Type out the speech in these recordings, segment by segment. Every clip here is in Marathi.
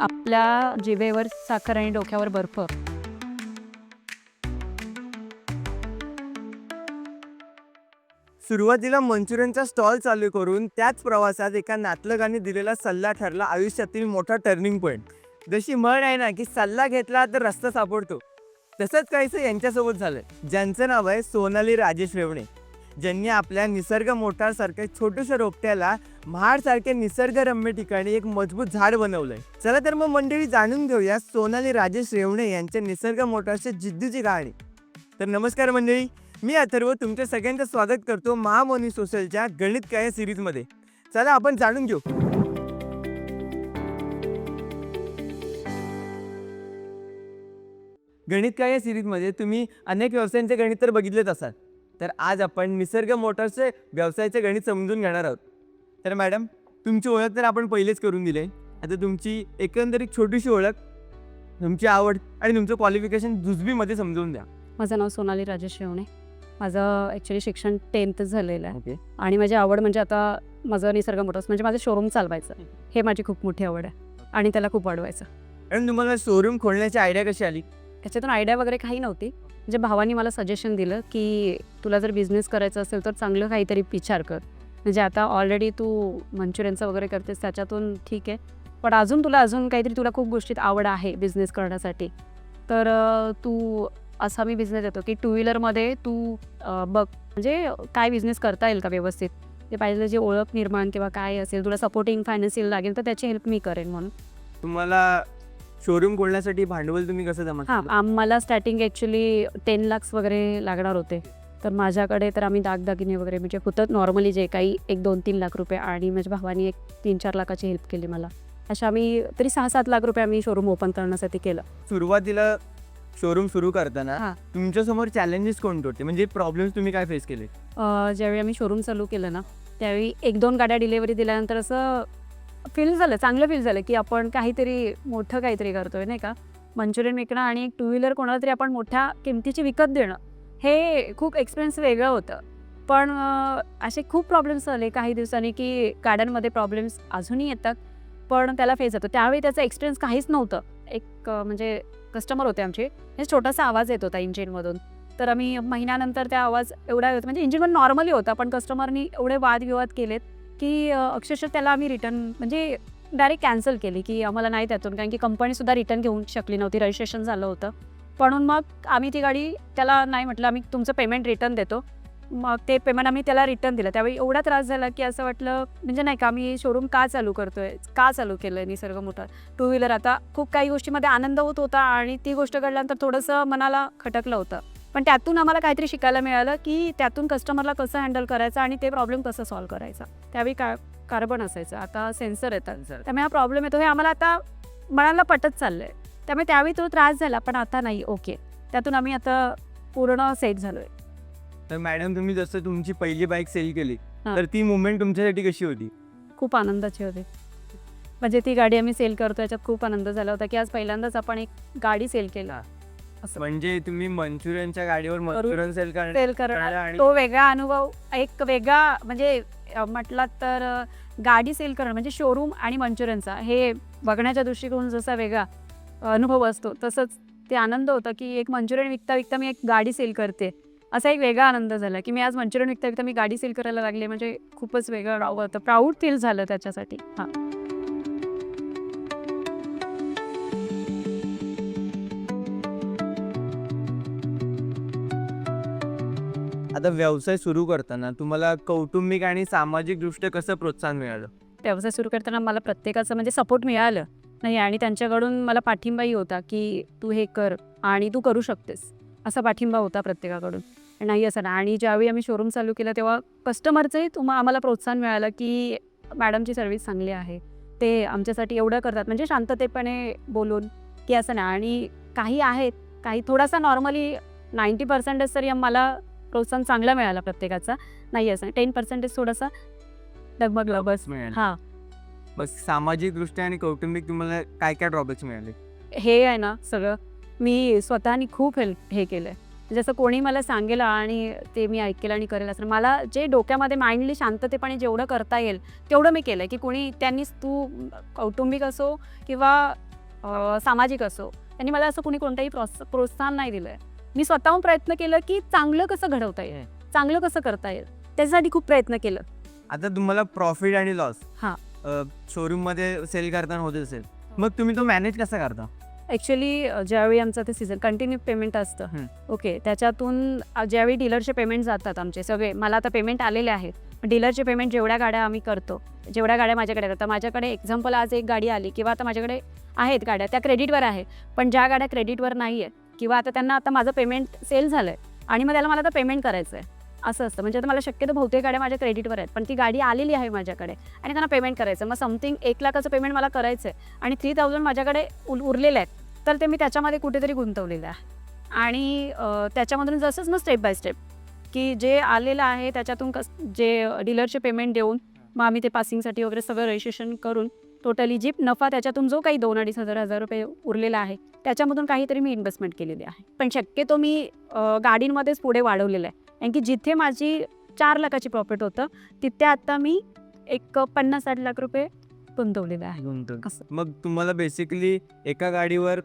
आपल्या जिवेवर साखर आणि डोक्यावर बर्फ. सुरुवातीला मंचुरियनचा स्टॉल चालू करून त्याच प्रवासात एका नातलगाने दिलेला सल्ला ठरला आयुष्यातील मोठा टर्निंग पॉईंट जशी म्हण आहे ना की सल्ला घेतला तर रस्ता सापडतो. तसंच काहीसं यांच्यासोबत झालं. ज्यांचं नाव आहे सोनाली राजेश रेवणे ज्यांनी आपल्या निसर्ग मोटारसारख्या छोट्याशा रोपट्याला महाडसारख्या निसर्गरम्य ठिकाणी एक मजबूत झाड बनवलंय. चला तर मग मंडळी जाणून घेऊया सोनाली राजेश रेवणे यांच्या निसर्ग मोटारच्या जिद्दीची कहाणी. तर नमस्कार मंडळी मी अथर्व तुमच्या सगळ्यांचं स्वागत करतो महामोनी सोशलच्या गणित काय सिरीजमध्ये. चला आपण जाणून घेऊ. गणित काय या सिरीजमध्ये तुम्ही अनेक व्यवसायांचे गणित तर बघितलेच असाल. तर आज आपण निसर्ग मोटर्सचे व्यवसायाचे गणित समजून घेणार आहोत. तर मॅडम तुमची ओळख तर आपण पहिलेच करून दिली आता तुमची एकंदरीत छोटीशी ओळख तुमची आवड आणि तुमचं क्वालिफिकेशन जुजबीमध्ये समजून द्या. माझं नाव सोनाली राजेश शेवणे माझं ॲक्च्युली शिक्षण टेन्थ झालेलं आहे. ओके. आणि माझी आवड म्हणजे आता माझं निसर्ग मोटर्स म्हणजे माझं शोरूम चालवायचं. हे माझी खूप मोठी आवड आहे. आणि त्याला खूप वाढवायचं. आणि तुम्हाला शोरूम खोलण्याची आयडिया कशी आली? त्याच्यातून आयडिया वगैरे काही नव्हती. म्हणजे भावानी मला सजेशन दिलं की तुला जर बिझनेस करायचा असेल तर चांगलं काहीतरी विचार कर. म्हणजे आता ऑलरेडी तू मंचुरियनचं वगैरे करतेस त्याच्यातून ठीक आहे. पण अजून तुला अजून काहीतरी तुला खूप गोष्टीत आवड आहे बिझनेस करण्यासाठी. तर तू असा मी बिझनेस येतो की टू व्हीलरमध्ये तू बघ म्हणजे काय बिझनेस करता येईल का व्यवस्थित? म्हणजे ते पाहिजे जे ओळख निर्माण किंवा काय असेल तुला सपोर्टिंग फायनान्शियल लागेल तर त्याची हेल्प मी करेन म्हणून. तुम्हाला शोरूम खोलण्यासाठी भांडवल तुम्ही कसं जमा हां केलं? आम्हाला स्टार्टिंग ॲक्च्युली टेन लाक्स वगैरे लागणार होते. तर माझ्याकडे तर आम्ही दागदागिने वगैरे म्हणजे होतं नॉर्मली जे काही एक दोन तीन लाख रुपये आणि माझ्या भावानी एक तीन चार लाखाची हेल्प केली मला. अशा आम्ही तरी सहा सात लाख रुपये आम्ही शोरूम ओपन करण्यासाठी केलं. सुरुवातीला शोरूम सुरू करताना हां. तुमच्यासमोर चॅलेंजेस कोणते होते? म्हणजे प्रॉब्लेम्स तुम्ही काय फेस केले? अं, ज्यावेळी आम्ही शोरूम चालू केलं ना त्यावेळी एक दोन गाड्या डिलेवरी दिल्यानंतर असं फील झालं चांगलं फील झालं की आपण काहीतरी मोठं काहीतरी करतोय नाही का? मंचुरियन विकणं आणि एक टू व्हीलर कोणाला तरी आपण मोठ्या किमतीची विकत देणं हे खूप एक्सपिरियन्स वेगळं होतं. पण असे खूप प्रॉब्लेम्स झाले काही दिवसांनी की गाड्यांमध्ये प्रॉब्लेम्स अजूनही येतात पण त्याला फेस होतो. त्यावेळी त्याचा एक्सपिरियन्स काहीच नव्हतं. एक म्हणजे कस्टमर होते आमचे. हे छोटासा आवाज येत होता इंजिनमधून तर आम्ही महिन्यानंतर त्या आवाज एवढा होता म्हणजे इंजिनमध्ये नॉर्मली होता पण कस्टमरनी एवढे वादविवाद केलेत की अक्षरशः त्याला आम्ही रिटर्न म्हणजे डायरेक्ट कॅन्सल केली की आम्हाला नाही त्यातून कारण की कंपनीसुद्धा रिटर्न घेऊ शकली नव्हती रजिस्ट्रेशन झालं होतं. म्हणून मग आम्ही ती गाडी त्याला नाही म्हटलं आम्ही तुमचं पेमेंट रिटर्न देतो. मग ते पेमेंट आम्ही त्याला रिटर्न दिलं. त्यावेळी एवढा त्रास झाला की असं वाटलं म्हणजे नाही का आम्ही शोरूम का चालू करतोय का चालू केलं आहे निसर्ग मोठा टू व्हीलर आता खूप काही गोष्टीमध्ये आनंद होत होता आणि ती गोष्ट घडल्यानंतर थोडंसं मनाला खटकलं होतं. पण त्यातून आम्हाला काहीतरी शिकायला मिळालं की त्यातून कस्टमरला कसं हँडल करायचं आणि ते प्रॉब्लेम कसं सॉल्व्ह करायचा. त्यावेळी का कार्बन असायचं. आता सेन्सर येतात त्यामुळे हा प्रॉब्लेम येतो. हे आम्हाला आता मनाला पटत चाललंय. त्यामुळे त्यावेळी तो त्रास झाला पण आता नाही. ओके त्यातून आम्ही आता पूर्ण सेट झालोय. तर मॅडम तुम्ही जसं तुमची पहिली बाईक सेल केली हां. तर ती मुवमेंट तुमच्यासाठी कशी होती? खूप आनंदाची होती. म्हणजे ती गाडी आम्ही सेल करतो याच्यात खूप आनंद झाला होता की आज पहिल्यांदाच आपण एक गाडी सेल केला. असं. म्हणजे तुम्ही मंचुरियनच्या गाडीवर मंचुरियन सेल सेल तो वेगळा अनुभव एक वेगळा म्हणजे म्हटलात तर गाडी सेल करणं म्हणजे शोरूम आणि मंचुरियनचा हे बघण्याच्या दृष्टिकोन जसा वेगळा अनुभव असतो तसंच ते आनंद होता की एक मंचुरियन विकता विकता मी एक गाडी सेल करते. असा एक वेगळा आनंद झाला की मी आज मंचुरियन विकता विकता मी गाडी सेल करायला लागले म्हणजे खूपच वेगळं होतं. प्राऊड फील झालं त्याच्यासाठी. हां. आता व्यवसाय सुरू करताना तुम्हाला कौटुंबिक आणि सामाजिक दृष्ट्या कसं प्रोत्साहन मिळालं? व्यवसाय सुरू करताना मला प्रत्येकाचं म्हणजे सपोर्ट मिळालं नाही आणि त्यांच्याकडून मला पाठिंबाही होता की तू हे कर आणि तू करू शकतेस. असा पाठिंबा होता प्रत्येकाकडून. नाही असं ना आणि ज्यावेळी आम्ही शोरूम चालू केलं तेव्हा कस्टमरचंही तुम्हा आम्हाला प्रोत्साहन मिळालं की मॅडमची सर्व्हिस चांगली आहे. ते आमच्यासाठी एवढं करतात. म्हणजे शांततेपणे बोलून की असं नाही. आणि काही आहेत काही थोडासा नॉर्मली नाईंटी पर्सेंटेज तरी आम्हाला प्रोत्साहन चांगला मिळाला प्रत्येकाचा. नाही असं. टेन पर्सेंटेज थोडासा डगमगला बस मिळालं. हां. बस सामाजिक दृष्ट्या आणि कौटुंबिक तुम्हाला काय काय ड्रॉबॅक्स मिळाले? हे आहे ना सगळं. मी स्वतःनी खूप हेल्प हे केलं आहे जसं कोणी मला सांगेल आणि ते मी ऐकेल आणि करेल असं. मला जे डोक्यामध्ये माइंडली शांततेपणे जेवढं करता येईल तेवढं मी केलं की कोणी त्यांनीच तू कौटुंबिक असो किंवा सामाजिक असो त्यांनी मला असं कुणी कोणतंही प्रोत्स प्रोत्साहन नाही दिलं आहे मी स्वतःहून प्रयत्न केलं की चांगलं कसं घडवता येईल चांगलं कसं करता येईल त्याच्यासाठी खूप प्रयत्न केलं. आता तुम्हाला प्रॉफिट आणि लॉस हा. शोरूममध्ये सेल करताना होत असेल मग तुम्ही तो मॅनेज कसा करता? ॲक्च्युली ज्यावेळी आमचं ते सीझन कंटिन्यू पेमेंट असतं. हं. ओके त्याच्यातून ज्यावेळी डीलरचे पेमेंट जातात आमचे सगळे मला आता पेमेंट आलेले आहेत. डीलरचे पेमेंट जेवढ्या गाड्या आम्ही करतो जेवढ्या गाड्या माझ्याकडे आता माझ्याकडे एक्झाम्पल आज एक गाडी आली किंवा आता माझ्याकडे आहेत गाड्या त्या क्रेडिटवर आहे. पण ज्या गाड्या क्रेडिटवर नाही आहेत किंवा आता त्यांना आता माझं पेमेंट सेल झालं आहे आणि मग त्याला मला आता पेमेंट करायचं आहे असं असतं. म्हणजे आता मला शक्यतो बहुतेक गाड्या माझ्या क्रेडिटवर आहेत. पण ती गाडी आलेली आहे माझ्याकडे आणि त्यांना पेमेंट करायचं मग समथिंग एक लाखाचं पेमेंट मला करायचं आहे आणि थ्री थाउजंड माझ्याकडे उर उरलेले आहेत. तर ते मी त्याच्यामध्ये कुठेतरी गुंतवलेलं आहे. आणि त्याच्यामधून जसंच मग स्टेप बाय स्टेप की जे आलेलं आहे त्याच्यातून कस जे डीलरचे पेमेंट देऊन मग आम्ही ते पासिंगसाठी वगैरे सगळं रजिस्ट्रेशन करून टोटली जी नफा त्याच्यातून जो काही दोन अडीच हजार हजार रुपये उरलेला आहे त्याच्यामधून काहीतरी मी इन्व्हेस्टमेंट केलेली आहे. पण शक्यतो मी गाडींमध्येच पुढे वाढवलेलं आहे. कारण की जिथे माझी चार लाखाची प्रॉफिट होतं तिथे आता मी एक पन्नास साठ लाख रुपये गुंतवलेले आहे. मग तुम्हाला बेसिकली एका गाडीवर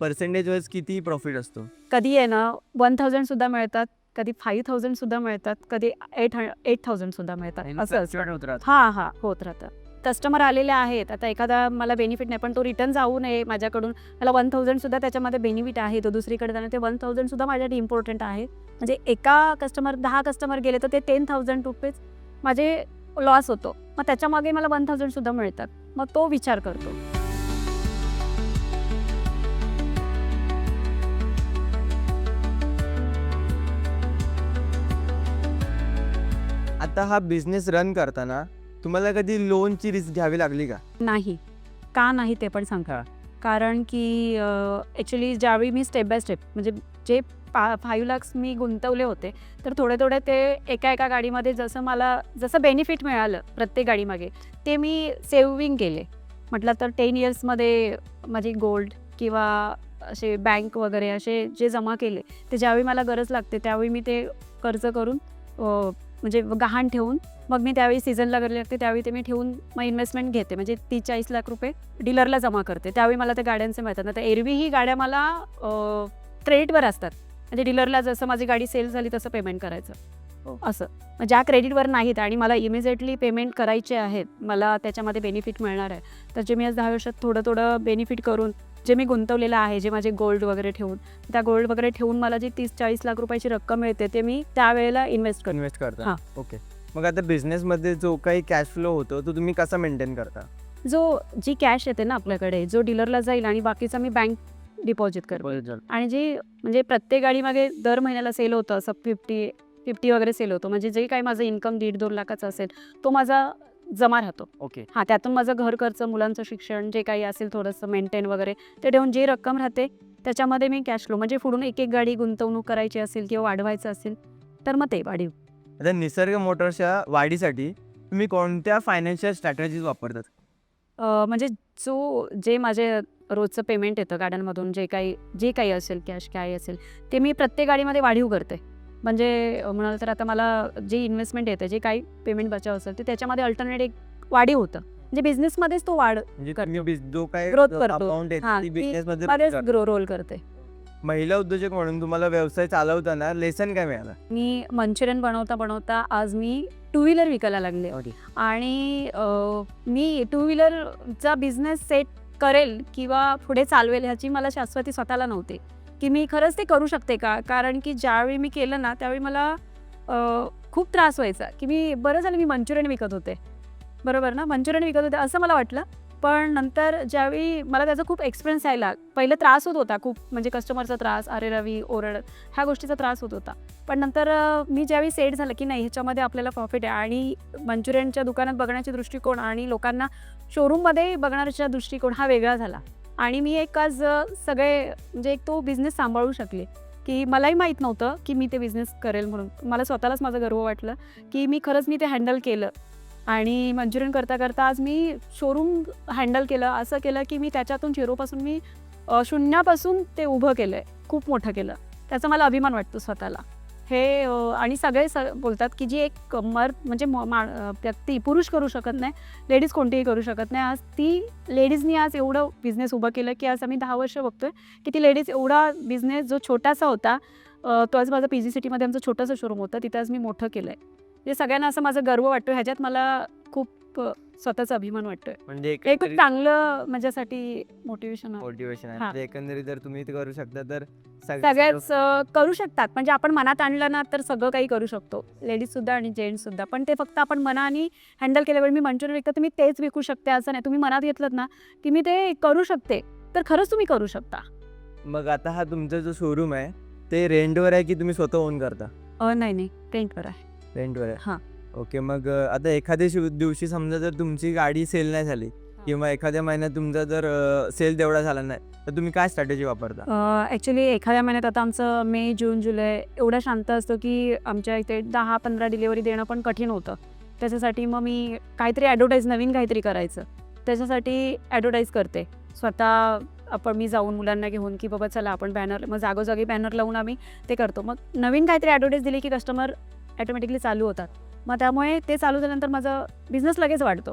पर्सेंटेज वाईज किती प्रॉफिट असतो? कधी आहे ना वन थाउजंड सुद्धा मिळतात कधी फाईव्ह थाउजंड सुद्धा मिळतात कधी एट एट थाउजंड सुद्धा मिळतात. असं असतं. हां हां होत राहतं. कस्टमर आलेले आहेत. आता एखादा मला बेनिफिट नाही पण तो रिटर्न जाऊ नये माझ्याकडून. मला वन थाउजंडसुद्धा त्याच्यामध्ये बेनिफिट आहे तो दुसरीकडे जाणं ते वन थाउजंडसुद्धा माझ्यासाठी इम्पॉर्टंट आहे. म्हणजे एका कस्टमर दहा कस्टमर गेले तर ते टेन थाउजंड रुपीज माझे लॉस होतो. मग त्याच्यामागे मला वन थाउजंडसुद्धा मिळतात. मग तो विचार करतो. आता हा बिझनेस रन करताना तुम्हाला कधी लोनची रिस्क घ्यावी लागली का? नाही. का नाही ते पण सांगा कारण की ॲक्च्युली ज्यावेळी मी स्टेप बाय स्टेप म्हणजे जे पा फाईव्ह लॅक्स मी गुंतवले होते तर थोडे थोडे ते एका एका गाडीमध्ये जसं मला जसं बेनिफिट मिळालं प्रत्येक गाडीमागे ते मी सेविंग केले. म्हटलं तर टेन इयर्समध्ये माझी गोल्ड किंवा असे बँक वगैरे असे जे जमा केले ते ज्यावेळी मला गरज लागते त्यावेळी मी ते कर्ज करून म्हणजे गहाण ठेवून मग मी त्यावेळी सीझनला गरज लागते त्यावेळी ते मी ठेवून मग इन्व्हेस्टमेंट घेते. म्हणजे तीस चाळीस लाख रुपये डीलरला जमा करते. त्यावेळी मला त्या गाड्यांचे मिळतात आता एरवी ही गाड्या मला क्रेडिटवर असतात. म्हणजे डीलरला जसं माझी गाडी सेल झाली तसं पेमेंट करायचं. हो. असं. ज्या क्रेडिटवर नाहीत आणि मला इमिजिएटली पेमेंट करायचे आहेत मला त्याच्यामध्ये बेनिफिट मिळणार आहे. तर जे मी आज दहा वर्षात थोडं थोडं बेनिफिट करून जे मी गुंतवलेलं आहे जे माझे गोल्ड वगैरे ठेवून त्या गोल्ड वगैरे ठेवून मला जी तीस चाळीस लाख रुपयाची रक्कम मिळते ते मी त्यावेळेला इन्व्हेस्ट करते. इन्व्हेस्ट करता? हा. ओके मग आता business मध्ये जो काही कॅश फ्लो होतो तो तुम्ही कसा मेंटेन करता? जो जी कॅश येते ना आपल्याकडे जो डीलरला जाईल आणि बाकीचा मी बँक डिपॉझिट करते. आणि जी म्हणजे प्रत्येक गाडीमागे दर महिन्याला सेल होतं असं फिफ्टी फिफ्टी वगैरे सेल होतं. म्हणजे जे काही माझं इन्कम दीड दोन लाखाचं असेल तो माझा जमा राहतो. ओके. हां त्यातून माझं घर खर्च मुलांचं शिक्षण जे काही असेल थोडंसं मेंटेन वगैरे ते ठेवून जी रक्कम राहते त्याच्यामध्ये मी कॅश फ्लो म्हणजे पुढून एक एक गाडी गुंतवणूक करायची असेल किंवा वाढवायचं असेल तर मग ते वाढीव. आता निसर्ग मोटर्सच्या वाढीसाठी तुम्ही कोणत्या फायनान्शियल स्ट्रॅटेजीज वापरतात? म्हणजे जो जे माझे रोजचं पेमेंट येतं गाड्यांमधून जे काही जे काही असेल कॅश काय असेल ते मी प्रत्येक गाडीमध्ये वाढीव करते. म्हणजे म्हणाल तर आता मला जे इन्व्हेस्टमेंट येतं जे काही पेमेंट बचाव असेल ते त्याच्यामध्ये अल्टरनेट एक वाढीव होतं म्हणजे बिझनेसमध्येच तो वाढ म्हणजे करतो. तुम्ही बिझ- जो काही Growth करतो. अकाउंट हा, आहे ती ती बिझनेस मध्ये मध्येच करता. ग्रो रोल करते महिला उद्योजक म्हणून तुम्हाला व्यवसाय चालवताना लेसन काय मिळालं मी मंचुरियन बनवता बनवता आज मी टू व्हीलर विकायला लागले आणि मी टू व्हीलरचा बिझनेस सेट करेल किंवा पुढे चालवेल ह्याची मला शाश्वती स्वतःला नव्हती की मी खरंच ते करू शकते का? कारण की ज्यावेळी मी केलं ना त्यावेळी मला खूप त्रास व्हायचा की मी बरं झालं मी मंचुरियन विकत होते. बरोबर ना? मंचुरियन विकत होते असं मला वाटलं. पण नंतर ज्यावेळी मला त्याचा खूप एक्सपिरियन्स यायला पहिलं त्रास होत होता खूप म्हणजे कस्टमरचा त्रास अरे रवी ओरड ह्या गोष्टीचा त्रास होत होता. पण नंतर मी ज्यावेळी सेट झालं की नाही ह्याच्यामध्ये आपल्याला प्रॉफिट आहे आणि मंचुरियनच्या दुकानात बघण्याचे दृष्टिकोन आणि लोकांना शोरूममध्ये बघण्याचा दृष्टिकोन हा वेगळा झाला. आणि मी एक आज सगळे म्हणजे एक तो बिझनेस सांभाळू शकले. की मलाही माहीत नव्हतं की मी ते बिझनेस करेल म्हणून. मला स्वतःलाच माझं गर्व वाटलं की मी खरंच मी ते हँडल केलं. आणि मंचुरियन करता करता आज मी शोरूम हँडल केलं. असं केलं की मी त्याच्यातून झिरोपासून मी शून्यापासून ते उभं केलं आहे खूप मोठं केलं. त्याचा मला अभिमान वाटतो स्वतःला. हे आणि सगळे स बोलतात की जी एक मर म्हणजे म- मा- व्यक्ती पुरुष करू शकत नाही लेडीज कोणतीही करू शकत नाही. आज ती लेडीजनी आज एवढं बिझनेस उभं केलं की आज आम्ही दहा वर्ष बघतोय की ती लेडीज एवढा बिझनेस जो छोटासा होता तो आज माझं पी जी सिटीमध्ये आमचं छोटंसं शोरूम होतं तिथे आज मी मोठं केलं आहे म्हणजे सगळ्यांना असं माझा गर्व वाटतो ह्याच्यात मला खूप स्वतःचा अभिमान वाटतोय. म्हणजे हे खूप चांगलं माझ्यासाठी मोटिवेशन आहे. मोटिवेशन आहे. हा. तर एकंदरीत जर तुम्ही ते करू शकता तर सग- सगळ्याच अ, करू शकतात. म्हणजे आपण मनात आणलं ना तर सगळं काही करू शकतो. लेडीज सुद्धा आणि जेंट्स सुद्धा. पण ते फक्त आपण मनाने हँडल केल्यावर मी मंचुरियन विकतं तुम्ही तेच विकू शकते असं नाही. तुम्ही मनात घेतलं ना की मी ते करू शकते. तर खरंच तुम्ही करू शकता. मग आता हा तुमचा जो शोरूम आहे ते रेंटवर आहे की तुम्ही स्वतः ओन करता? अ, नाही नाही. रेंटवर आहे. रेंटवर आहे. हां. ओके मग अ, आता एखाद्या शिव- दिवशी समजा जर तुमची गाडी सेल नाही झाली किंवा एखाद्या महिन्यात तुमचा जर सेल तेवढा झाला नाही तर तुम्ही काय स्ट्रॅटेजी वापरता? ॲक्च्युली एखाद्या महिन्यात आता आमचं मे जून जुलै एवढं शांत असतं की आमच्या इथे दहा पंधरा डिलिव्हरी देणं पण कठीण होतं. त्याच्यासाठी मग मी काहीतरी ॲडव्हर्टाईज नवीन काहीतरी करायचं. त्याच्यासाठी ॲडव्हर्टाईज करते. स्वतः आपण मी जाऊन मुलांना घेऊन की बाबा चला आपण बॅनर मग जागोजागी बॅनर लावून आम्ही ते करतो. मग नवीन काहीतरी ॲडव्हर्टाईज दिली की कस्टमर ॲटोमॅटिकली चालू होतात. मग त्यामुळे ते चालू झाल्यानंतर माझं बिझनेस लगेच वाढतो.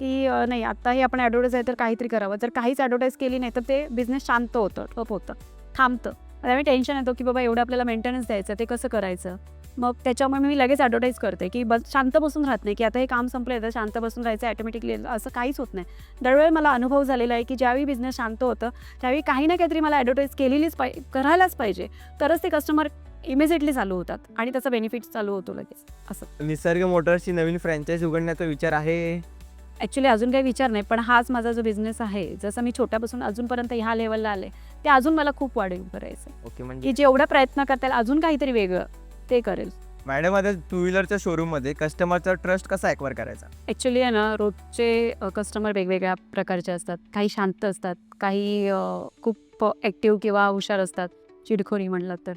की नाही आत्ताही हे आपण ॲडव्हर्टाईज आहे तर काहीतरी करावं. जर काहीच ॲडव्हर्टाईज केली नाही तर ते बिझनेस शांत होतं ठप होतं थांबतं. त्यामुळे टेन्शन येतो की बाबा एवढं आपल्याला मेंटेनन्स द्यायचं ते कसं करायचं? मग त्याच्यामुळे मी लगेच ॲडव्हर्टाईज करते की बस शांत बसून राहत नाही की आता हे काम संपलं तर शांत बसून राहायचं ॲटोमॅटिकली असं काहीच होत नाही. दरवेळी मला अनुभव झालेला आहे की ज्यावेळी बिझनेस शांत होतं त्यावेळी काही ना काहीतरी मला ॲडव्हर्टाईज केलेलीच पाहि करायलाच पाहिजे. तरच ते कस्टमर इमिजिएटली चालू होतात आणि त्याचा बेनिफिट चालू होतो लगेच असं. निसर्ग मोटर्सची नवीन फ्रँचाईज उघडण्याचा विचार आहे? ॲक्च्युली अजून काही विचार नाही पण हाच माझा जो बिझनेस आहे जसं मी छोट्यापासून अजूनपर्यंत ह्या लेवलला आले ते अजून मला खूप वाढीव करायचं. ओके म्हणजे की जेवढा प्रयत्न करता येईल अजून काहीतरी वेगळं ते करेल. मॅडम आता टू व्हीलरच्या शोरूममध्ये कस्टमरचा ट्रस्ट कसा ॲक्वायर करायचा? ॲक्च्युली आहे ना रोजचे कस्टमर वेगवेगळ्या प्रकारचे असतात. काही शांत असतात काही अ, खूप ॲक्टिव्ह किंवा हुशार असतात. चिडखोरी म्हणलं तर.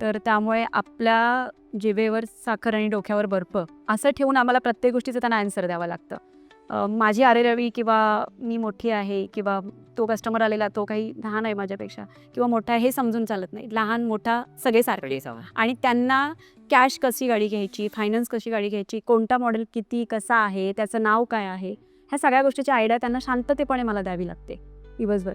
तर त्यामुळे आपल्या जिभेवर साखर आणि डोक्यावर बर्फ असं ठेवून आम्हाला प्रत्येक गोष्टीचं त्यांना आन्सर द्यावं लागतं. माझी आरेरवी किंवा मी मोठी आहे किंवा तो कस्टमर आलेला तो काही लहान आहे माझ्यापेक्षा किंवा मोठा आहे हे समजून चालत नाही. लहान मोठा सगळे सारखे. आणि त्यांना कॅश कशी गाडी घ्यायची फायनान्स कशी गाडी घ्यायची कोणता मॉडेल किती कसा आहे त्याचं नाव काय आहे ह्या सगळ्या गोष्टीची आयडिया त्यांना शांततेपणे मला द्यावी लागते दिवसभर.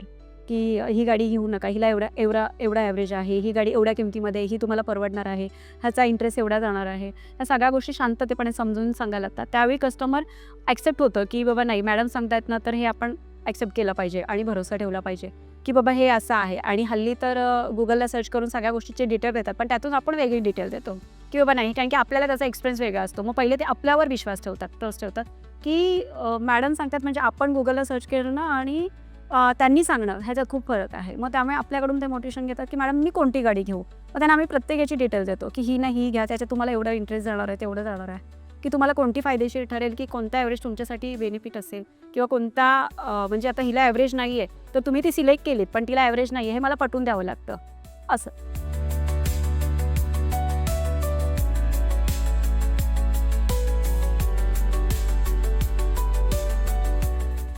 की ही गाडी घेऊ नका हिला एवढा एवढा एवढा ॲव्हरेज आहे ही गाडी एवढ्या किमतीमध्ये ही तुम्हाला परवडणार आहे ह्याचा इंटरेस्ट एवढा जाणार आहे. ह्या सगळ्या गोष्टी शांततेपणे समजून सांगायला लागतात. त्यावेळी कस्टमर ॲक्सेप्ट होतं की बाबा नाही मॅडम सांगतायत ना तर हे आपण ॲक्सेप्ट केलं पाहिजे आणि भरोसा ठेवला पाहिजे की बाबा हे असं आहे. आणि हल्ली तर गुगलला सर्च करून सगळ्या गोष्टीचे डिटेल देतात पण त्यातून आपण वेगळी डिटेल देतो. की बाबा नाही कारण की आपल्याला त्याचा एक्सपिरियन्स वेगळा असतो. मग पहिले ते आपल्यावर विश्वास ठेवतात ट्रस्ट ठेवतात की मॅडम सांगतात म्हणजे आपण गुगलला सर्च केलं ना आणि त्यांनी सांगणं ह्याच्यात खूप फरक आहे. मग त्यामुळे आपल्याकडून ते मोटिवेशन घेतात की मॅडम मी कोणती गाडी घेऊ? मग त्यांना आम्ही प्रत्येक याची डिटेल देतो की ही नाही ही घ्या. त्याच्यात तुम्हाला एवढं इंटरेस्ट जाणार आहे तेवढं जाणार आहे. की तुम्हाला कोणती फायदेशीर ठरेल की कोणता ॲव्हरेज तुमच्यासाठी बेनिफिट असेल? किंवा कोणता म्हणजे आता हिला ॲव्हरेज नाही आहे तर तुम्ही ती सिलेक्ट केलीत पण तिला ॲव्हरेज नाही आहे हे मला पटवून द्यावं लागतं. असं.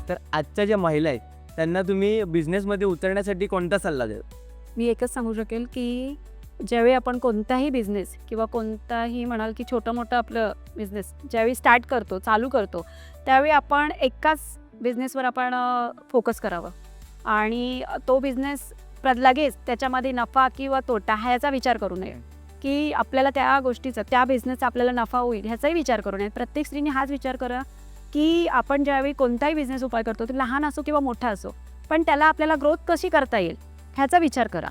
तर आजच्या ज्या महिला आहेत त्यांना तुम्ही बिझनेसमध्ये उतरण्यासाठी कोणता सल्ला द्याल? मी एकच सांगू शकेल की ज्यावेळी आपण कोणताही बिझनेस किंवा कोणताही म्हणाल की छोटं मोठं आपलं बिझनेस ज्यावेळी स्टार्ट करतो चालू करतो त्यावेळी आपण एकाच बिझनेसवर आपण फोकस करावं. आणि तो बिझनेस लगेच त्याच्यामध्ये नफा किंवा तोटा ह्याचा विचार करू नये. की आपल्याला त्या गोष्टीचा त्या बिझनेसचा आपल्याला नफा होईल ह्याचाही विचार करू नये. प्रत्येक स्त्रीने हाच विचार करा की आपण ज्यावेळी कोणताही बिझनेस उपाय करतो तो लहान असो किंवा मोठा असो पण त्याला आपल्याला ग्रोथ कशी करता येईल ह्याचा विचार करा.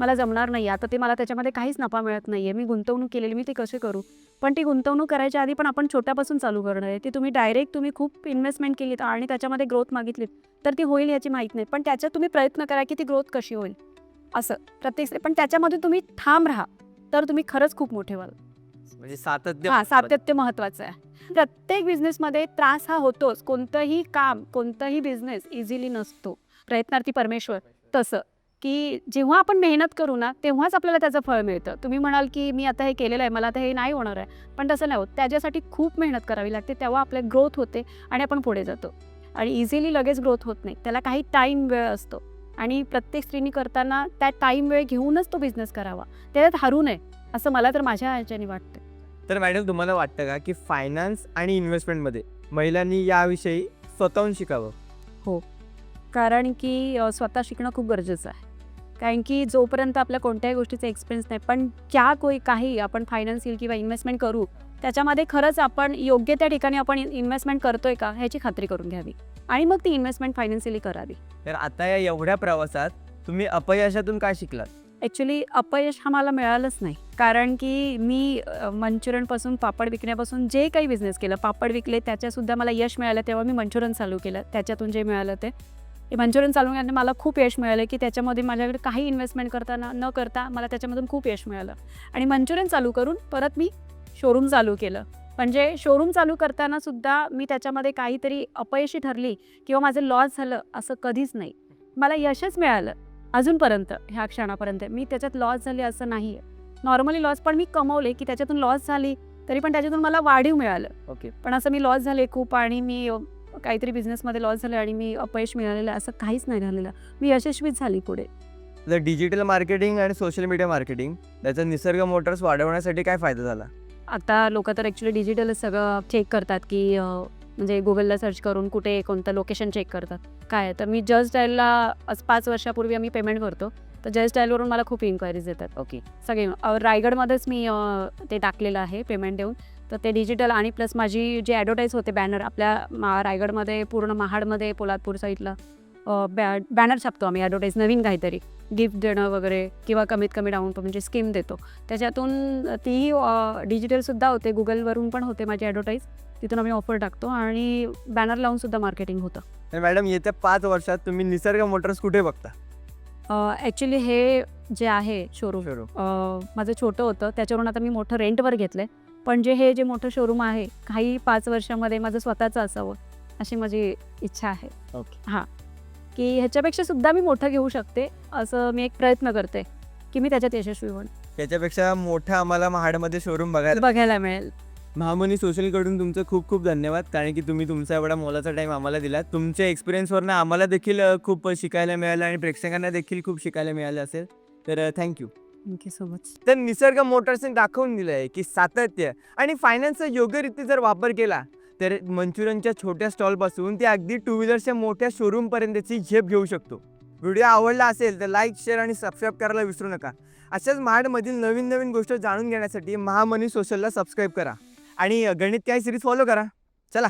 मला जमणार नाही आता ते मला त्याच्यामध्ये काहीच नफा मिळत नाही आहे मी गुंतवणूक केलेली मी ती कशी करू? पण ती गुंतवणूक करायच्या आधी पण आपण छोट्यापासून चालू करणार आहे. ती तुम्ही डायरेक्ट तुम्ही खूप इन्व्हेस्टमेंट केलीत आणि त्याच्यामध्ये ग्रोथ मागितलीत तर ती होईल याची माहीत नाही. पण त्याच्यात तुम्ही प्रयत्न करा की ती ग्रोथ कशी होईल. असं. प्रत्येक पण त्याच्यामध्ये तुम्ही ठाम राहा. तर तुम्ही खरंच खूप मोठे व्हाल. म्हणजे सातत्य हा सातत्य महत्वाचं आहे. प्रत्येक बिझनेसमध्ये त्रास हा होतोच. कोणतंही काम कोणताही बिझनेस इझिली नसतो. प्रयत्नार्थी परमेश्वर तसं. की जेव्हा आपण मेहनत करू ना तेव्हाच आपल्याला त्याचं फळ मिळतं. तुम्ही म्हणाल की मी आता हे केलेलं आहे मला आता हे नाही होणार आहे. पण तसं नाही होत. त्याच्यासाठी खूप मेहनत करावी लागते. तेव्हा आपले ग्रोथ होते आणि आपण पुढे जातो. आणि इझिली लगेच ग्रोथ होत नाही. त्याला काही टाईम वेळ असतो. आणि प्रत्येक स्त्रीनी करताना त्या टाईम वेळ घेऊनच तो बिझनेस करावा. त्याच्यात हरू नये असं मला तर माझ्या ह्याच्याने वाटतं तर मॅडम तुम्हाला वाटतं का की फायनान्स आणि इन्व्हेस्टमेंटमध्ये महिलांनी याविषयी स्वतःहून शिकावं? कारण की अ, स्वतः शिकणं खूप गरजेचं आहे. कारण की जोपर्यंत आपल्या कोणत्याही गोष्टीचा एक्सपिरियन्स नाही पण ज्या कोई काही आपण फायनान्शियल किंवा इन्व्हेस्टमेंट करू त्याच्यामध्ये खरंच आपण योग्य त्या ठिकाणी आपण इन्व्हेस्टमेंट करतोय का ह्याची खात्री करून घ्यावी. आणि मग ती इन्व्हेस्टमेंट फायनान्शियली करावी. तर आता या एवढ्या प्रवासात तुम्ही अपयशातून काय शिकलात? ॲक्च्युली अपयश हा मला मिळालंच नाही. कारण की मी मंचुरियनपासून पापड विकण्यापासून जे काही बिझनेस केलं पापड विकले त्याच्यासुद्धा मला यश मिळालं तेव्हा मी मंचुरियन चालू केलं त्याच्यातून जे मिळालं ते. मंचुरियन चालू केल्याने मला खूप यश मिळालं की त्याच्यामध्ये माझ्याकडे काही इन्व्हेस्टमेंट करताना न करता मला त्याच्यामधून खूप यश मिळालं. आणि मंचुरियन चालू करून परत मी शोरूम चालू केलं. म्हणजे शोरूम चालू करताना सुद्धा मी त्याच्यामध्ये काहीतरी अपयशी ठरली किंवा माझं लॉस झालं असं कधीच नाही. मला यशच मिळालं. अजूनपर्यंत ह्या क्षणापर्यंत. मी त्याच्यात लॉस झाले असं नाही आहे नॉर्मली लॉस पण मी कमवले की त्याच्यातून लॉस झाली तरी पण त्याच्यातून मला वाढीव मिळालं. ओके पण असं मी लॉस झाले खूप आणि मी काहीतरी बिझनेसमध्ये लॉस झालं आणि मी अपयश मिळालेलं असं काहीच नाही झालेलं. मी यशस्वीच झाली पुढे. तर डिजिटल मार्केटिंग आणि सोशल मीडिया मार्केटिंग त्याचा निसर्ग मोटर्स वाढवण्यासाठी काय फायदा झाला? आता लोक तर ॲक्च्युली डिजिटलच सगळं चेक करतात की म्हणजे गुगलला सर्च करून कुठे कोणतं लोकेशन चेक करतात. काय? तर मी जस्ट डायलला आज पाच वर्षापूर्वी आम्ही पेमेंट करतो तर जस्ट डायलवरून मला खूप इन्क्वायरीज येतात. ओके सगळे रायगडमध्येच मी ते टाकलेलं आहे पेमेंट देऊन. तर ते डिजिटल आणि प्लस माझी जे ॲडव्हर्टाईज होते बॅनर आपल्या मा रायगडमध्ये पूर्ण महाडमध्ये पोलादपूर साईडला बॅ बॅनर छापतो आम्ही ॲडव्हर्टाईज नवीन काहीतरी. गिफ्ट देणं वगैरे किंवा कमीत कमी डाऊन म्हणजे स्कीम देतो. त्याच्यातून तीही डिजिटलसुद्धा होते. गुगलवरून पण होते माझी ॲडव्हर्टाईज तिथून आम्ही ऑफर टाकतो आणि बॅनर लावून सुद्धा मार्केटिंग होतं. मॅडम येत्या पाच वर्षात तुम्ही निसर्ग मोटर्स कुठे बघता? ॲक्च्युली हे जे आहे शोरूम शोरूम माझं छोटं होतं. त्याच्यावरून आता मी मोठं रेंटवर घेतलं आहे पण जे हे जे मोठं शोरूम आहे काही पाच वर्षामध्ये माझं स्वतःचं असावं अशी माझी इच्छा आहे. ओके हां. की ह्याच्यापेक्षा सुद्धा मी मोठं घेऊ शकते असं मी एक प्रयत्न करते की मी त्याच्यात यशस्वी होऊन. त्याच्यापेक्षा मोठा आम्हाला महाडमध्ये शोरूम बघायला बघायला मिळेल. महामनी सोशलकडून तुमचं खूप खूप धन्यवाद कारण की तुम्ही तुमचा एवढा मोलाचा टाईम आम्हाला दिला. तुमच्या एक्सपिरियन्सवरनं आम्हाला देखील खूप शिकायला मिळालं आणि प्रेक्षकांना देखील खूप शिकायला मिळालं असेल. तर थँक्यू थँक्यू सो मच तर निसर्ग मोटर्सने दाखवून दिलं आहे की सातत्य आणि फायनान्सचा योग्यरीती जर वापर केला तर मंचुरियनच्या छोट्या स्टॉलपासून ते अगदी टू व्हीलरच्या मोठ्या शोरूमपर्यंतची झेप घेऊ शकतो. व्हिडिओ आवडला असेल तर लाईक शेअर आणि सबस्क्राईब करायला विसरू नका. अशाच महाडमधील नवीन नवीन गोष्ट जाणून घेण्यासाठी महामनी सोशलला सबस्क्राईब करा. आणि गणित काय सिरीज फॉलो करा. चला.